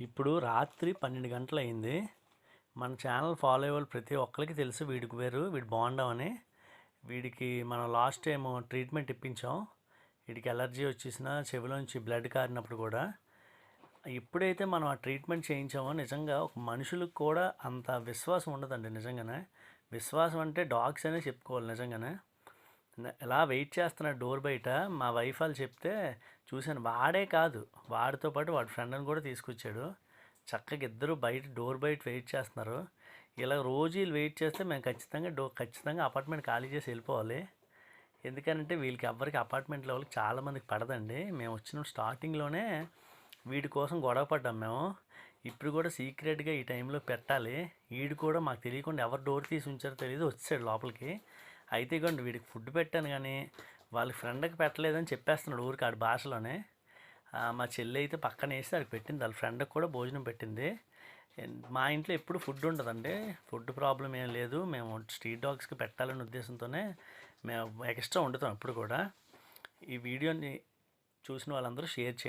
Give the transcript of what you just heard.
ఇప్పుడు రాత్రి పన్నెండు గంటలు అయింది మన ఛానల్ ఫాలో అయ్యే ప్రతి ఒక్కరికి తెలుసు వీడికి వేరు వీడు బాగుండవని. వీడికి మనం లాస్ట్ టైం ట్రీట్మెంట్ ఇప్పించాం. వీడికి ఎలర్జీ వచ్చేసిన చెవిలోంచి బ్లడ్ కారినప్పుడు కూడా. ఎప్పుడైతే మనం ఆ ట్రీట్మెంట్ చేయించామో నిజంగా ఒక మనుషులకు కూడా అంత విశ్వాసం ఉండదండి నిజంగానే. విశ్వాసం అంటే డాగ్స్ అనే చెప్పుకోవాలి నిజంగానే. న- ఎలా వెయిట్ చేస్తున్నాడు డోర్ బయట? మా వైఫ్ వాళ్ళు చెప్తే చూశాను వాడే కాదు. వాడితో పాటు వాడి ఫ్రెండ్ని కూడా తీసుకొచ్చాడు. చక్కగా ఇద్దరు బయట డోర్ బయట వెయిట్ చేస్తున్నారు. ఇలా రోజు వీళ్ళు వెయిట్ చేస్తే మేము ఖచ్చితంగా డో ఖచ్చితంగా అపార్ట్మెంట్ ఖాళీ చేసి వెళ్ళిపోవాలి. ఎందుకంటే వీళ్ళకి ఎవ్వరికి అపార్ట్మెంట్లో వాళ్ళకి చాలామందికి పడదండి. మేము వచ్చిన స్టార్టింగ్లోనే వీడి కోసం గొడవ పడ్డాం మేము. ఇప్పుడు కూడా సీక్రెట్గా ఈ టైంలో పెట్టాలి. వీడు కూడా మాకు తెలియకుండా ఎవరు డోర్ తీసి ఉంచారో తెలియదు వచ్చాడు లోపలికి. అయితే ఇగోండి వీడికి ఫుడ్ పెట్టాను కానీ వాళ్ళ ఫ్రెండ్కి పెట్టలేదని చెప్పేస్తున్నాడు ఊరికి ఆడి భాషలోనే. మా చెల్లి అయితే పక్కన వేసి అది పెట్టింది వాళ్ళ ఫ్రెండ్కి కూడా భోజనం పెట్టింది. మా ఇంట్లో ఎప్పుడు ఫుడ్ ఉండదండి. ఫుడ్ ప్రాబ్లం ఏం లేదు. మేము స్ట్రీట్ డాగ్స్కి పెట్టాలనే ఉద్దేశంతోనే మేము ఎక్స్ట్రా వండుతాం ఎప్పుడు కూడా. ఈ వీడియోని చూసిన వాళ్ళందరూ షేర్ చేయండి.